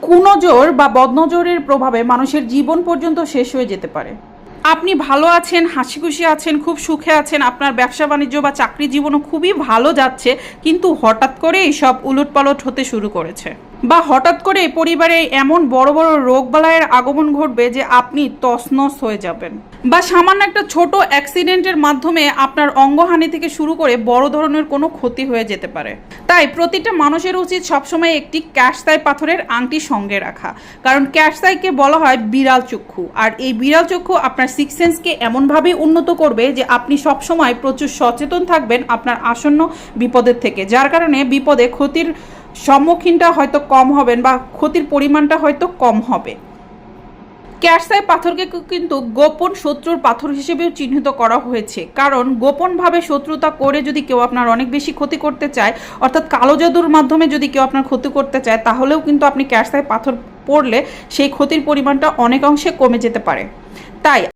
কুনজর বা বদনজরের প্রভাবে মানুষের জীবন পর্যন্ত শেষ হয়ে যেতে পারে। আপনি ভালো আছেন হাসি খুশি আছেন, খুব সুখে আছেন, আপনার ব্যবসা বাণিজ্য বা চাকরি জীবনও খুবই ভালো যাচ্ছে, কিন্তু হঠাৎ করেই সব উলটপালট হতে শুরু করেছে। বা হঠাৎ করে পরিবারে এমন বড় বড় রোগবালাইয়ের আগমন ঘটবে যে আপনি তছনছ হয়ে যাবেন। বা সামান্য একটা ছোট অ্যাক্সিডেন্টের মাধ্যমে আপনার অঙ্গহানি থেকে শুরু করে বড় ধরনের কোনো ক্ষতি হয়ে যেতে পারে। তাই প্রতিটা মানুষের উচিত সবসময় একটি ক্যাশতাই পাথরের আংটি সঙ্গে রাখা। কারণ ক্যাশতাইকে বলা হয় বিড়াল চক্ষু। আর এই বিড়াল চক্ষু আপনার সিক্স সেন্সকে এমনভাবে উন্নত করবে যে আপনি সবসময় প্রচুর সচেতন থাকবেন আপনার আসন্ন বিপদের থেকে। যার কারণে বিপদে ক্ষতির সম্মুখীনটা হয়তো কম হবেন বা ক্ষতির পরিমাণটা হয়তো কম হবে। ক্যারসাই পাথরকে কিন্তু গোপন শত্রুর পাথর হিসেবেও চিহ্নিত করা হয়েছে। কারণ গোপনভাবে শত্রুতা করে যদি কেউ আপনার অনেক বেশি ক্ষতি করতে চায়, অর্থাৎ কালো জাদুর মাধ্যমে যদি কেউ আপনার ক্ষতি করতে চায়, তাহলেও কিন্তু আপনি ক্যারসাই পাথর পড়লে সেই ক্ষতির পরিমাণটা অনেকাংশে কমে যেতে পারে। তাই